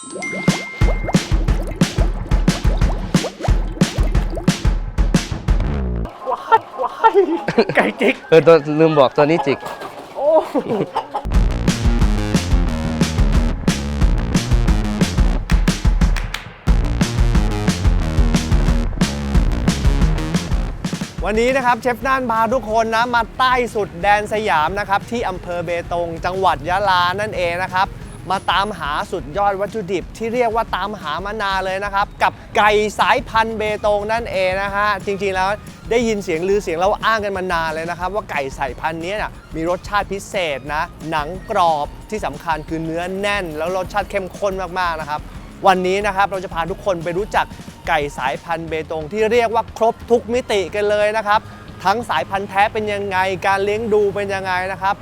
ว้ายว้ายไก่จิก เออตัวลืมบอกตัวนี้จิก โอ้วันนี้นะครับเชฟน่านพาทุกคนนะมาใต้สุดแดนสยามนะครับที่อำเภอเบตง จังหวัดยะลานั่นเองนะครับ มาตามหาสุดยอดวัตถุดิบที่เรียกว่าตามหามานานเลยนะครับ กับไก่สายพันธุ์เบตงนั่นเองนะฮะจริงๆแล้วได้ยินเสียงลือเสียงเล่าอ้างกันมานานเลยนะครับ ว่าไก่สายพันธุ์นี้น่ะมีรสชาติพิเศษนะ หนังกรอบที่สำคัญคือเนื้อแน่น แล้วรสชาติเข้มข้นมากๆนะครับ วันนี้นะครับเราจะพาทุกคนไปรู้จักไก่สายพันธุ์เบตงที่เรียกว่าครบทุกมิติกันเลยนะครับทั้งสายพันธุ์แท้เป็นยังไง การเลี้ยงดูเป็นยังไงนะครับ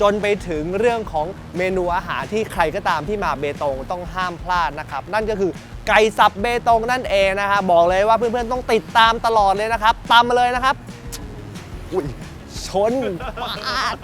จนไปถึงเรื่องของเมนูอาหารที่ใครก็ตามที่มาเบตงต้องห้ามพลาดนะครับ นั่นก็คือไก่สับเบตงนั่นเองนะฮะบอกเลยว่าเพื่อนๆต้องติดตามตลอดเลยนะครับ ตามมาเลยนะครับ อุ้ยชนปาด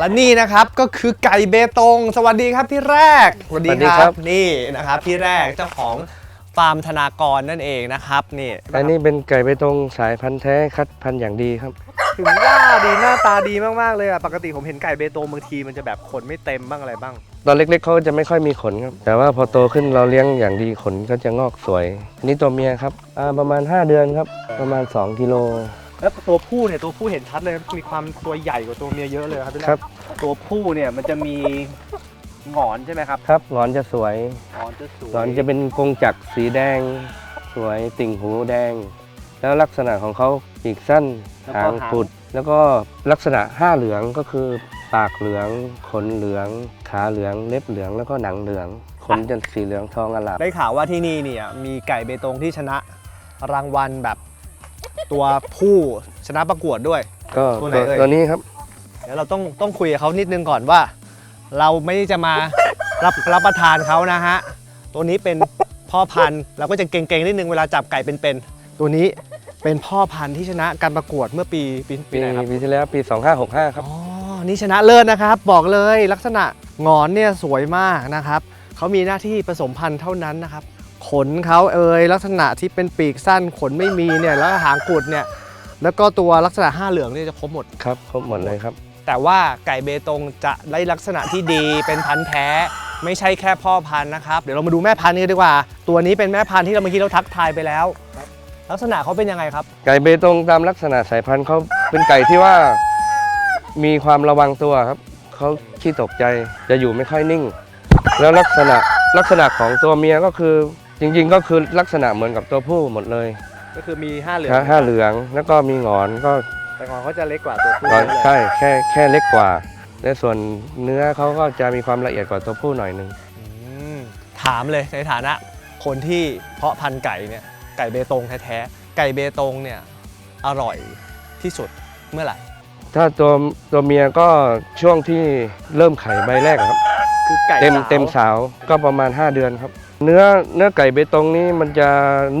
และนี่นะครับก็คือไก่เบตง สวัสดีครับพี่แรกสวัสดีครับนี่นะครับพี่แรกเจ้าของฟาร์มธนากรนั่นเองนะครับนี่อันนี้เป็นไก่เบตงสายพันธุ์แท้คัดพันธุ์อย่างดีครับถึงว่าดีหน้าตาดีมากๆเลยอะปกติผมเห็นไก่เบตงบางทีมันจะแบบขนไม่เต็มบ้างอะไรบ้าง ตอนเล็กๆเขาจะไม่ค่อยมีขนครับ แต่ว่าพอโตขึ้นเราเลี้ยงอย่างดีขนก็จะงอกสวยอันนี้ตัวเมียครับอ่าประมาณ 5 เดือนครับประมาณ 2กิโล แล้วตัวผู้เนี่ยตัวผู้เห็นชัดเลยมีความตัวใหญ่กว่าตัวเมียเยอะเลยครับพี่แรกครับ ตัวผู้เนี่ยมันจะมีหงอนใช่ไหมครับครับหงอนจะสวยหงอนจะสวยหงอนจะเป็นกรงจักรสีแดง สวยติ่งหูแดง แล้วลักษณะของเขาปีกสั้นหางปุด แล้วก็ลักษณะห้าเหลืองก็คือปากเหลือง ขนเหลือง ขาเหลือง เล็บเหลือง แล้วก็หนังเหลือง ขนจะสีเหลืองทองอลามได้ข่าวว่าที่นี่เนี่ยมีไก่เบตงที่ชนะรางวัลแบบ ตัวผู้ชนะประกวดด้วย ก็ตัวไหนตัวเอ่ย ตัวนี้ครับ เดี๋ยวเราต้องต้องคุยกับเขานิดนึงก่อนว่า เราไม่ได้จะมารับรับประทานเขานะฮะ ตัวนี้เป็นพ่อพันธุ์เราก็จะเก่งๆนิดนึงเวลาจับไก่เป็นๆตัวนี้เป็นพ่อพันธุ์ที่ชนะการประกวดเมื่อปีปีปีปีไหนครับปีที่แล้วปี 2565 ครับ อ๋อนี่ชนะเลิศนะครับ บอกเลยลักษณะหงอนเนี่ยสวยมากนะครับเขามีหน้าที่ผสมพันธุ์เท่านั้นนะครับ ขนเขาเอ่ยลักษณะที่เป็นปีกสั้นขนไม่มีเนี่ยแล้วก็หางกุดเนี่ยแล้วก็ตัวลักษณะห้าเหลืองเนี่ยจะครบหมด ครับครบหมดเลยครับ แต่ว่าไก่เบตงจะได้ลักษณะที่ดี เป็นพันธุ์แท้ ไม่ใช่แค่พ่อพันธุ์นะครับ เดี๋ยวเรามาดูแม่พันธุ์กันดีกว่า ตัวนี้เป็นแม่พันธุ์ที่เราเมื่อกี้เราทักทายไปแล้ว ลักษณะเขาเป็นยังไงครับ ไก่เบตงตามลักษณะสายพันธุ์เขาเป็นไก่ที่ว่ามีความระวังตัวครับเขาขี้ตกใจจะอยู่ไม่ค่อยนิ่ง แล้วลักษณะลักษณะของตัวเมียก็คือ จริงๆก็คือลักษณะเหมือนกับตัวผู้หมดเลยก็คือมีห้าเหลืองห้าห้าเหลืองแล้วก็มีหงอนก็แต่ของเขาจะเล็กกว่าตัวผู้หงอนใช่แค่แค่เล็กกว่าและส่วนเนื้อเขาก็จะมีความละเอียดกว่าตัวผู้หน่อยหนึงอืมถามเลยในฐานะ คนที่เพาะพันธุ์ไก่เนี่ยไก่เบตงแท้ๆไก่เบตงเนี่ยอร่อยที่สุดเมื่อไหร่ถ้าตัวตัวเมียก็ช่วงที่เริ่มไข่ใบแรกครับ คือไก่เต็มสาวเต็มสาวก็ประมาณ 5 เดือนครับ เนื้อเนื้อไก่เบตงนี้มันจะ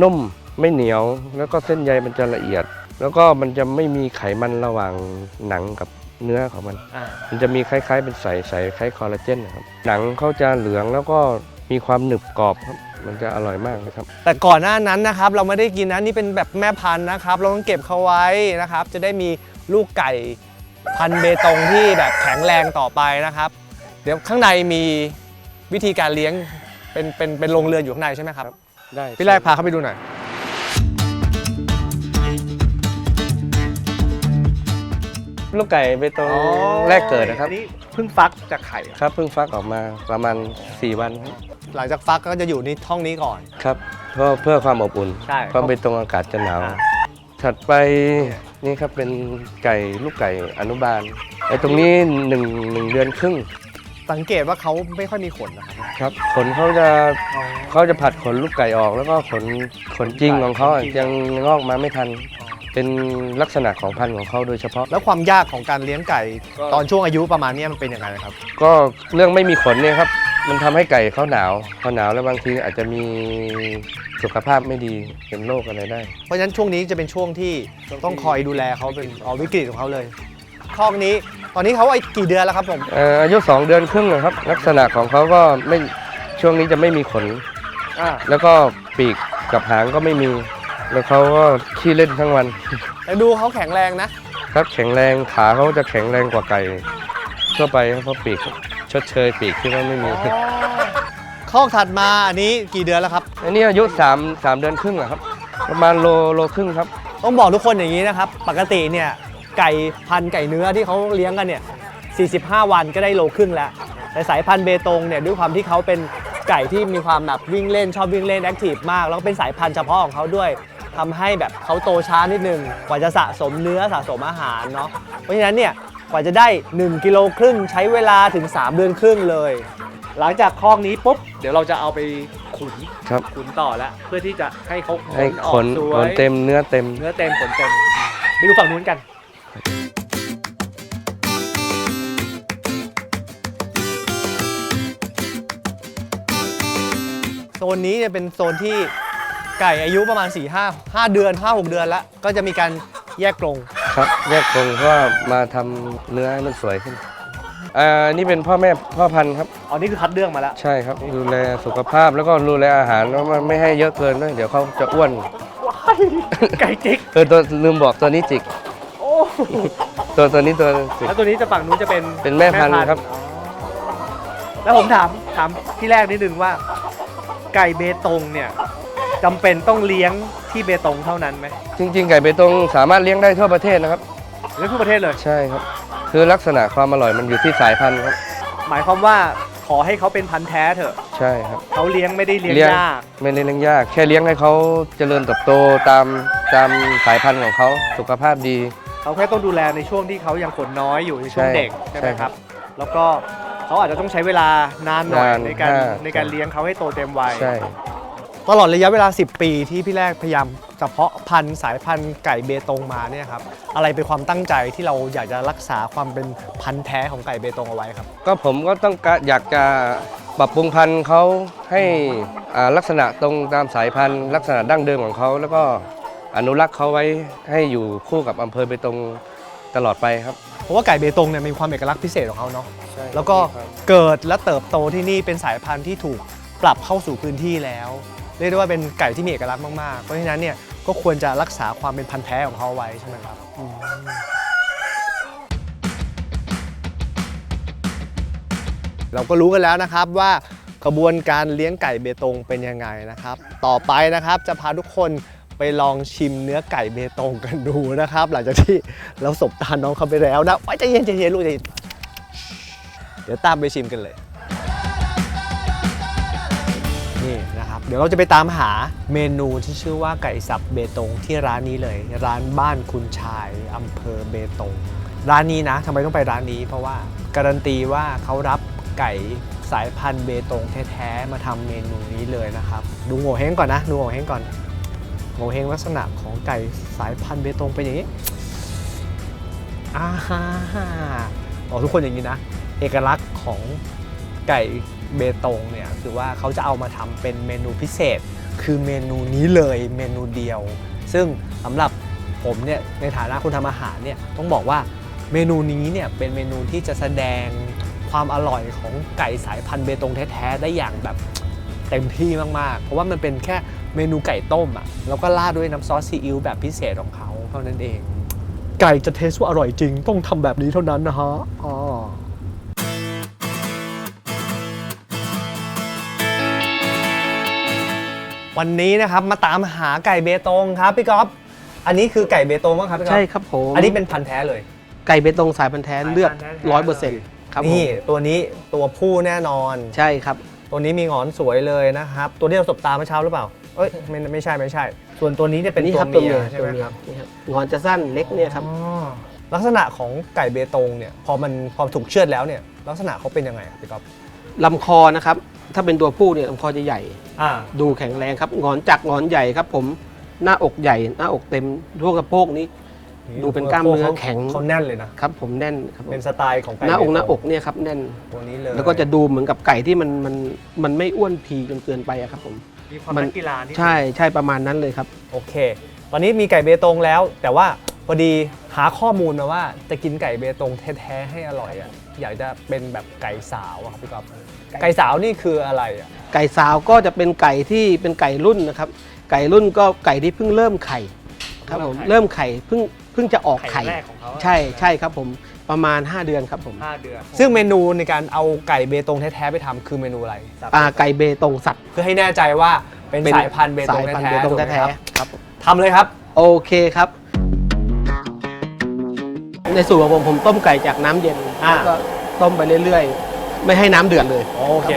นุ่มไม่เหนียว แล้วก็เส้นใยมันจะละเอียด แล้วก็มันจะไม่มีไขมันระหว่างหนังกับเนื้อของมัน อ่ามันจะมีคล้าย ๆ เป็นใสใสคล้ายคอลลาเจนนะครับหนังเขาจะเหลืองแล้วก็มีความหนึบกรอบครับมันจะอร่อยมากนะครับ แต่ก่อนหน้านั้นนะครับ เราไม่ได้กินนะนี่เป็นแบบแม่พันธุ์นะครับ เราต้องเก็บเขาไว้นะครับ จะได้มีลูกไก่พันธุ์เบตงที่แบบแข็งแรงต่อไปนะครับ เดี๋ยวข้างในมีวิธีการเลี้ยง เป็นเป็นเป็นโรงเรือนอยู่ข้างในใช่ไหมครับ ได้พี่แรกพาเข้าไปดูหน่อย ลูกไก่เบตงแรกเกิดนะครับอันนี้เพิ่งฟักจากไข่อะครับเพิ่งฟักออกมาประมาณ 4 วันครับหลังจากฟักก็จะอยู่ในห้องนี้ก่อน ครับเพื่อเพื่อความอบอุ่นใช่เพราะเบตงอากาศจะหนาวอ่า ถัดไปนี่ครับเป็นไก่ลูกไก่อนุบาลไอ้ตรงนี้หนึ่งหนึ่งเดือนครึ่ง สังเกตว่าเขาไม่ค่อยมีขนนะครับครับขนเขาจะเขาจะผัดขนลูกไก่ออกแล้วก็ขนขนจริงของเขาอะยังงอกมาไม่ทัน เป็นลักษณะของพันธุ์ของเขาโดยเฉพาะ แล้วความยากของการเลี้ยงไก่ก็ตอนช่วงอายุประมาณเนี้ยมันเป็นยังไงครับ ก็เรื่องไม่มีขนเนี่ยครับ มันทำให้ไก่เขาหนาวเขาหนาวแล้วบางทีอาจจะมีสุขภาพไม่ดีเป็นโรคอะไรได้ เพราะฉะนั้นช่วงนี้จะเป็นช่วงที่ต้องคอยดูแลเขาเป็นเอาวิกฤตของเขาเลย คอกนี้ ตอนนี้เขาอายุกี่เดือนแล้วครับผมเอ่ออายุ 2 เดือนครึ่งนะครับ ลักษณะของเขาก็ไม่ช่วงนี้จะไม่มีขน อ่าแล้วก็ปีกกับหางก็ไม่มี แล้วเขาก็ขี้เล่นทั้งวัน แต่ดูเขาแข็งแรงนะครับแข็งแรงขาเขาจะแข็งแรงกว่าไก่ทั่วไปครับเพราะปีกชดเชยปีกที่ว่าไม่มี คอกถัดมาอันนี้กี่เดือนแล้วครับ อันนี้อายุ3 3เดือนครึ่งอะครับ ประมาณโลโลครึ่งครับ ต้องบอกทุกคนอย่างนี้นะครับ ปกติเนี่ย ไก่พันธุ์ไก่เนื้อที่เขาเลี้ยงกันเนี่ย 45 วันก็ได้โลครึ่งแล้ว แต่สายพันธุ์เบตงเนี่ยด้วยความที่เขาเป็นไก่ที่มีความแบบวิ่งเล่นชอบวิ่งเล่นแอคทีฟมาก แล้วก็เป็นสายพันธุ์เฉพาะของเขาด้วยทำให้แบบเขาโตช้านิดนึง กว่าจะสะสมเนื้อสะสมอาหารเนาะ เพราะฉะนั้นเนี่ยกว่าจะได้ 1กิโลครึ่งใช้เวลาถึง 3 เดือนครึ่งเลย หลังจากคอกนี้ปุ๊บ เดี๋ยวเราจะเอาไปขุนครับขุนต่อแล้วเพื่อที่จะให้เขาขให้นออขกนสวขนยเต็มเนื้อเต็ม เนื้อเต็มขนเต็มไปดูฝั่งนู้นกัน นนี้เนี่ยเป็นโซนที่ไก่อายุประมาณ 4 5 5 เดือน 5 6 เดือนแล้ว ก็จะมีการแยกกรงครับแยกกรงเพราะว่ามาทำเนื้อให้มันสวยขึ้นอ่านี่เป็นพ่อแม่พ่อพันธุ์ครับ อ๋อนี่คือคัดเรื่องมาแล้ว ใช่ครับ ดูแลสุขภาพแล้วก็ดูแลอาหารแล้วมันไม่ให้เยอะเกินด้วยเดี๋ยวเขาจะอ้วนว้ายไก่จิก เออตัวลืมบอกตัวนี้จิก โอ้ตัวตัวนี้ตัวจิก แล้วตัวนี้จะฝั่งนู้นจะเป็นเป็นแม่พันธุ์ครับ อ๋อแล้วผมถามถามที่แรกนิดนึงว่า ไก่เบตงเนี่ยจำเป็นต้องเลี้ยงที่เบตงเท่านั้นไหมจริง ๆ ไก่เบตงสามารถเลี้ยงได้ทั่วประเทศนะครับ เลี้ยงทั่วประเทศเลย ใช่ครับ คือลักษณะความอร่อยมันอยู่ที่สายพันธุ์ครับ หมายความว่าขอให้เขาเป็นพันธุ์แท้เถอะใช่ครับ เขาเลี้ยงไม่ได้เลี้ยงเลี้ยงยาก ไม่ได้เลี้ยงยาก แค่เลี้ยงให้เขาเจริญเติบโตตามตามสายพันธุ์ของเขาสุขภาพดี เขาแค่ต้องดูแลในช่วงที่เขายังขนน้อยอยู่ในช่วงใช่เด็กใช่ไหมใช่คครัรับ บ แล้วก็ เขาอาจจะต้องใช้เวลานานหน่อยนานในการห้าในการเลี้ยงเขาให้โตเต็มวัย ใช่ ตลอดระยะเวลา 10 ปีที่พี่แรกพยายามเฉพาะพันธุ์สายพันธุ์ไก่เบตงมาเนี่ยครับอะไรเป็นความตั้งใจที่เราอยากจะรักษาความเป็นพันธุ์แท้ของไก่เบตงเอาไว้ครับ ก็ผมก็ต้องการอยากจะปรับปรุงพันธุ์เขาให้อ่าลักษณะตรงตามสายพันธุ์ ลักษณะดั้งเดิมของเขา แล้วก็อนุรักษ์เขาไว้ให้อยู่คู่กับอำเภอเบตงตลอดไปครับเพ ราะว่าไก่เบตงเนี่ยมีความเอกลักษณ์พิเศษของเขาเนาะใช่แล้วก็เกิดและเติบโตที่นี่เป็นสายพันธุ์ที่ถูกปรับเข้าสู่พื้นที่แล้ว เรียกได้ว่าเป็นไก่ที่มีเอกลักษณ์มากๆ เพราะฉะนั้นเนี่ยก็ควรจะรักษาความเป็นพันธุ์แท้ของเขาไว้ใช่ไหมครับอืมเราก็รู้กันแล้วนะครับว่ากระบวนการเลี้ยงไก่เบตงเป็นยังไงนะครับ ต่อไปนะครับจะพาทุกคน ไปลองชิมเนื้อไก่เบตงกันดูนะครับ หลังจากที่เราสบตาน้องเขาไปแล้วนะไว้ใจเย็นใจเย็นลูกใจเย็นเดี๋ยวตามไปชิมกันเลยนี่นะครับเดี๋ยวเราจะไปตามหาเมนูที่ชื่อว่าไก่สับเบตงที่ร้านนี้เลย ร้านบ้านคุณชายอำเภอเบตง ร้านนี้นะทำไมต้องไปร้านนี้ เพราะว่าการันตีว่าเขารับไก่สายพันธุ์เบตงแท้ๆมาทำเมนูนี้เลยนะครับ ดูโง่เฮงก่อนนะ ดูโง่เฮงก่อน งเฮงลักษณะของไก่สายพันธุ์เบตงเป็นอย่างนี้อ่าฮ่าบอทุกคนอย่างนี้นะ เอกลักษณ์ของไก่เบตงเนี่ยคือว่าเขาจะเอามาทำเป็นเมนูพิเศษ คือเมนูนี้เลยเมนูเดียว ซึ่งสำหรับผมเนี่ยในฐานะคนทำอาหารเนี่ยต้องบอกว่าเมนูนี้เนี่ยเป็นเมนูที่จะแสดงความอร่อยของไก่สายพันธุ์เบตงแท้ๆได้อย่างแบบ เต็มที่มากๆ เพราะว่ามันเป็นแค่เมนูไก่ต้มอะแล้วก็ราดด้วยน้ำซอสซีอิ๊วแบบพิเศษของเขาเท่านั้นเอง ไก่จะเทสว่าอร่อยจริง ต้องทำแบบนี้เท่านั้นนะฮะอ๋อวันนี้นะครับมาตามหาไก่เบตงครับพี่ก๊อฟอันนี้คือไก่เบตงมั้งครับพี่ก๊อฟใช่ครับผมอันนี้เป็นพันธุ์แท้เลย ไก่เบตงสายพันธุ์แท้เลือดสายพันธุ์แท้ร้อยเปอร์เซ็นต์ครับผมนี่ตัวนี้ตัวผู้แน่นอน ใช่ครับ ตัวนี้มีหงอนสวยเลยนะครับ ตัวที่เราสบตาเมื่อเช้าหรือเปล่า เอ้ยไม่ไม่ใช่ไม่ใช่ ส่วนตัวนี้เนี่ยเป็นนี่ตัวครับตัวเมียเมียใช่ตัวไหมเมียครับนี่ครับงอนจะสั้นเล็กเนี่ยครับอ๋อลักษณะของไก่เบตงเนี่ยพอมันพอถูกเชือดแล้วเนี่ยลักษณะเขาเป็นยังไงอะพี่ก๊อฟลำคอนะครับถ้าเป็นตัวผู้เนี่ยลำคอจะใหญ่อ่าดูแข็งแรงครับงอนจักงอนใหญ่ครับ ผมหน้าอกใหญ่ หน้าอกเต็มทั่วกระโปงนี้ ดูเป็นกล้ามเนื้อแข็งเขาแน่นเลยนะครับ ผมแน่นครับผมเป็นสไตล์ของไก่หน้าอกเบตงหน้าอกเนี่ยครับแน่นตัวนี้เลยแล้วก็จะดูเหมือนกับไก่ที่มันมันมันไม่อ้วนพีจนเกินไปอะครับผมมีความมันนักกีฬาที่ใช่ใช่ประมาณนั้นเลยครับ โอเค ตอนนี้มีไก่เบตงแล้ว แต่ว่าพอดีหาข้อมูลมาว่าจะกินไก่เบตงแท้ๆให้อร่อยอะอยากจะเป็นแบบไก่สาวอะครับพี่ก๊อฟไก่สาวนี่คืออะไรอะไก่สาวก็จะเป็นไก่ที่เป็นไก่รุ่นนะครับ ไก่รุ่นก็ไก่ที่เพิ่งเริ่มไข่ครับผมเริ่มไข่เริ่มไข่เพิ่งเพิ่งจะออกไข่ไข่แรกของเขาอะใช่ใช่ครับผมประมาณ 5 เดือนครับผม5เดือนซึ่งเมนูในการเอาไก่เบตงแท้ๆไปทำคือเมนูอะไร อ่าไก่เบตงสัตว์เพื่อให้แน่ใจว่าเป็นสายพันธุ์เบตงสายพันธุ์แท้เบๆตงถูกไหมแท้ครับๆครับผมทำเลยครับ โอเคครับ ในสูตรของผมผมต้มไก่จากน้ำเย็นอ่า แล้วก็ต้มไปเรื่อยๆ ไม่ให้น้ำเดือดเลย โอเค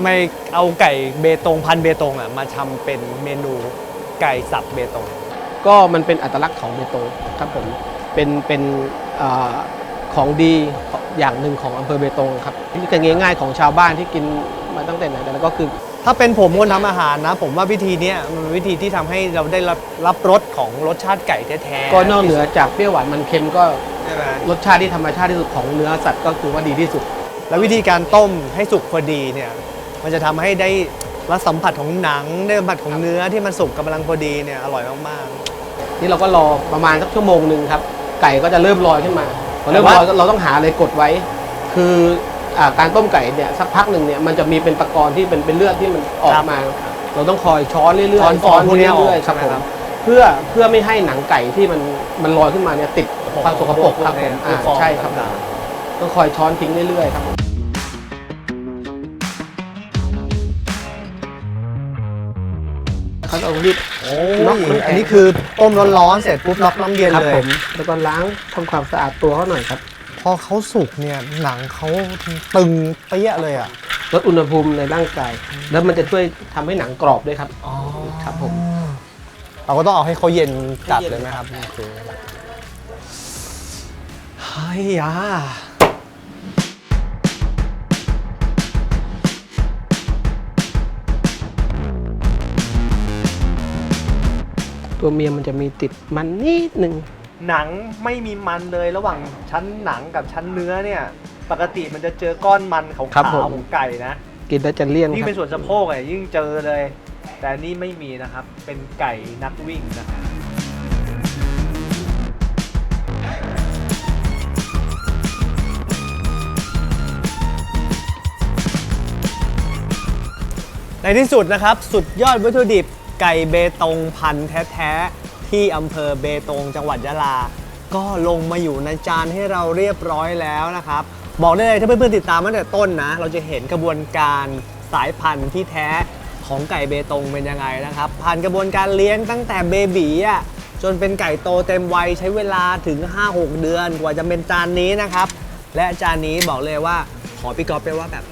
ทำไมเอาไก่เบตงพันธุ์เบตงอะมาทำเป็นเมนูไก่สับเบตง ก็มันเป็นอัตลักษณ์ของเบตงครับผมเป็นเป็นอาของดีอย่างหนึ่งของอำเภอเบตงครับที่จะง่ายๆของชาวบ้านที่กินมาตั้งแต่ไหนแต่ไรก็คือถ้าเป็นผมคนทำอาหารนะ ผมว่าวิธีเนี้ยมันเป็นวิธีที่ทำให้เราได้รับรับรสของรสชาติไก่แท้ๆก็นอกเหนือจากเปรี้ยวหวานมันเค็มก็ใช่ไหม รสชาติที่ธรรมชาติที่สุดของเนื้อสัตว์ก็คือว่าดีที่สุด แล้ววิธีการต้มให้สุกพอดีเนี่ย มันจะทำให้ได้รสสัมผัสของหนังได้สัมผัสของเนื้อที่มันสุกกำลังพอดีเนี่ยอร่อยมากนี่เราก็รอประมาณสักชั่วโมงหนึ่งครับ ไก่ก็จะเริ่มลอยขึ้นมาพอเริ่มแต่ลว่าอยเราต้องหาอะไรกดไว้ คืออ่าการต้มไก่เนี่ยสักพักหนึ่งเนี่ยมันจะมีเป็นตะกอนที่เป็นเป็นเลือดที่มันออกมา เราต้องคอยช้อนเรื่อยๆช้อนฟองพวกนี้ออกเรื่อยๆครับใช่ผไหมครัมบเพื่อเพื่อไม่ให้หนังไก่ที่มันมันลอยขึ้นมาเนี่ยติดความสกปรกครับผมอ่าฟองใช่ครับต่างต้องคอยช้อนทิ้งเรื่อยๆครับเข เอารีบๆโอ้น็อกน้ำแข็งอันนี้คือต้มร้อนๆเสร็จปุ๊บน็อกน้ำเย็นครับเลผยมแล้วก็ล้างทำความสะอาดตัวเขาหน่อยครับ พอเขาสุกเนี่ยหนังเขาตึงเปี้ยเลยอะลดอุณหภูมิในร่างกาย แล้วมันจะช่วยทำให้หนังกรอบด้วยครับอ๋อครับผมเราก็ต้องเอาให้เขาเย็นจัดเลยไหมครับโอเคเฮ้ยอะ ตัวเมียมันจะมีติดมันนิดนึงหนังไม่มีมันเลยระหว่างชั้นหนังกับชั้นเนื้อเนี่ย ปกติมันจะเจอก้อนมันขาวครับผม ๆของไก่นะกินแล้วจะเลี่ยนยิ่งคเป็รับนส่วนสะโพกอะยิ่งเจอเลย แต่อันนี่ไม่มีนะครับ เป็นไก่นักวิ่งนะครับในที่สุดนะครับ สุดยอดวัตถุดิบ ไก่เบตงพันธุ์แท้ๆ ที่อำเภอเบตงจังหวัดยะลา ก็ลงมาอยู่ในจานให้เราเรียบร้อยแล้วนะครับ บอกได้เลยถ้าเพื่อนๆติดตามมาตั้งแต่ต้นนะ เราจะเห็นกระบวนการสายพันธุ์ที่แท้ของไก่เบตงเป็นยังไงนะครับ ผ่านกระบวนการเลี้ยงตั้งแต่เบบีอะจนเป็นไก่โตเต็มวัยใช้เวลาถึง 5-6 เดือนกว่าจะเป็นจานนี้นะครับ และจานนี้บอกเลยว่าขอพี่กอฟไปว่าแบบ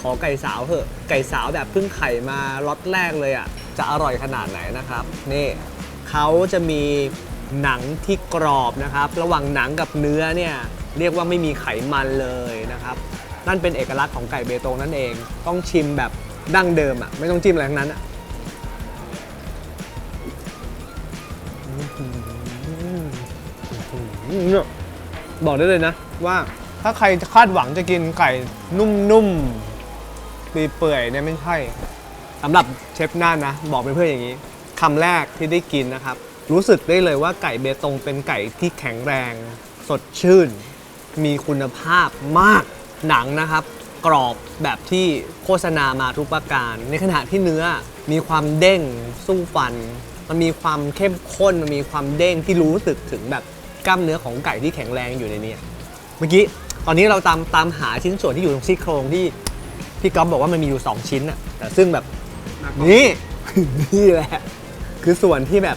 ขอไก่สาวเถอะไก่สาวแบบเพิ่งไข่มาล็อตแรกเลยอะ จะอร่อยขนาดไหนนะครับ นี่เขาจะมีหนังที่กรอบนะครับ ระหว่างหนังกับเนื้อเนี่ยเรียกว่าไม่มีไขมันเลยนะครับ นั่นเป็นเอกลักษณ์ของไก่เบตงนั่นเอง ต้องชิมแบบดั้งเดิมอะไม่ต้องจิ้มอะไรทั้งนั้นอะอื้อหือเนี่ยบอกได้เลยนะ ว่าถ้าใครคาดหวังจะกินไก่นุ่มๆเปื่อยๆเนี่ยไม่ใช่ สำหรับเชฟน่านนะ บอกเพื่อนๆอย่างนี้คำแรกที่ได้กินนะครับ รู้สึกได้เลยว่าไก่เบตงเป็นไก่ที่แข็งแรง สดชื่น มีคุณภาพมากหนังนะครับ กรอบแบบที่โฆษณามาทุกประการ ในขณะที่เนื้อมีความเด้งสู้ฟัน มันมีความเข้มข้นมันมีความเด้งที่รู้สึกถึงแบบกล้ามเนื้อของไก่ที่แข็งแรงอยู่ในนี้เมื่อกี้ตอนนี้เราตามตามหาชิ้นส่วนที่อยู่ตรงซี่โครงที่พี่ก๊อฟบอกว่ามันมีอยู่ 2 ชิ้นอะแต่ซึ่งแบบ นี่ นี่แหละ คือส่วนที่แบบ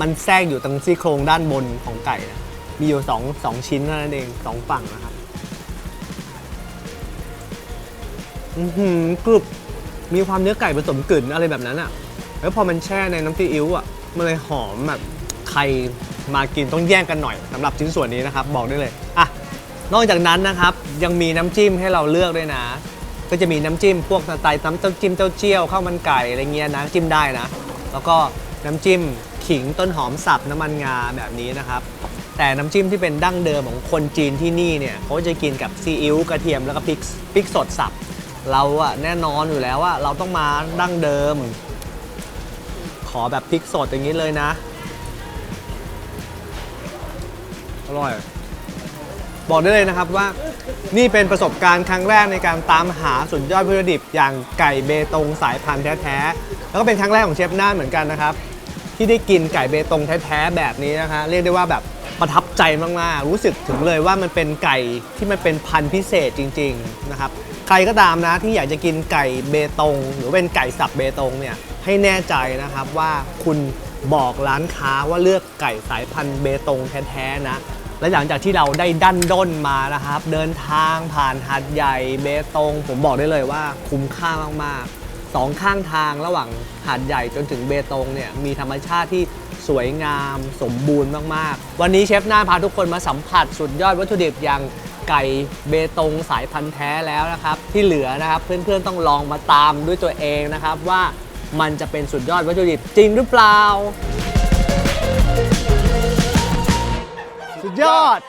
มันแทรกอยู่ตรงซี่โครงด้านบนของไก่นะมีอยู่สองสองชิ้นเท่านั้นเองสองฝั่งนะครับอือหือกรุบมีความเนื้อไก่ผสมกลิ่นอะไรแบบนั้นอะแล้วพอมันแช่ในน้ำซีอิ๊วอะมันเลยหอมแบบไข่มากินต้องแย่งกันหน่อยสำหรับชิ้นส่วนนี้นะครับ บอกได้เลยอะนอกจากนั้นนะครับ ยังมีน้ำจิ้มให้เราเลือกด้วยนะ ก็จะมีน้ำจิ้มพวกสไตล์น้ำจิ้มเต้าเจี้ยวข้าวมันไก่อะไรเงี้ยนะจิ้มได้นะ แล้วก็น้ำจิ้มขิงต้นหอมสับน้ำมันงาแบบนี้นะครับ แต่น้ำจิ้มที่เป็นดั้งเดิมของคนจีนที่นี่เนี่ยเขาจะกินกับซีอิ๊วกระเทียมแล้วก็พริกพริกสดสับเราอะแน่นอนอยู่แล้วว่าเราต้องมาดั้งเดิม ขอแบบพริกสดอย่างนี้เลยนะ อร่อย บอกได้เลยนะครับว่านี่เป็นประสบการณ์ครั้งแรกในการตามหาสุดยอดวัตถุดิบอย่างไก่เบตงสายพันธุ์แท้ๆแล้วก็เป็นครั้งแรกของเชฟน่านเหมือนกันนะครับที่ได้กินไก่เบตงแท้ๆแบบนี้นะคะเรียกได้ว่าแบบประทับใจมากๆ รู้สึกถึงเลยว่ามันเป็นไก่ที่มันเป็นพันธุ์พิเศษจริงๆนะครับใครก็ตามนะที่อยากจะกินไก่เบตง หรือเป็นไก่สับเบตงเนี่ยให้แน่ใจนะครับว่าคุณบอกร้านค้าว่าเลือกไก่สายพันธุ์เบตงแท้ๆนะ และหลังจากที่เราได้ดันด้นมานะครับ เดินทางผ่านหาดใหญ่เบตง ผมบอกได้เลยว่าคุ้มค่ามากๆสองข้างทางระหว่างหาดใหญ่จนถึงเบตงเนี่ยมีธรรมชาติที่สวยงามสมบูรณ์มากๆ วันนี้เชฟหน้าพาทุกคนมาสัมผัสสุดยอดวัตถุดิบอย่างไก่เบตงสายพันธุ์แท้แล้วนะครับ ที่เหลือนะครับเพื่อนๆต้องลองมาตามด้วยตัวเองนะครับว่ามันจะเป็นสุดยอดวัตถุดิบจริงหรือเปล่า สุดยอด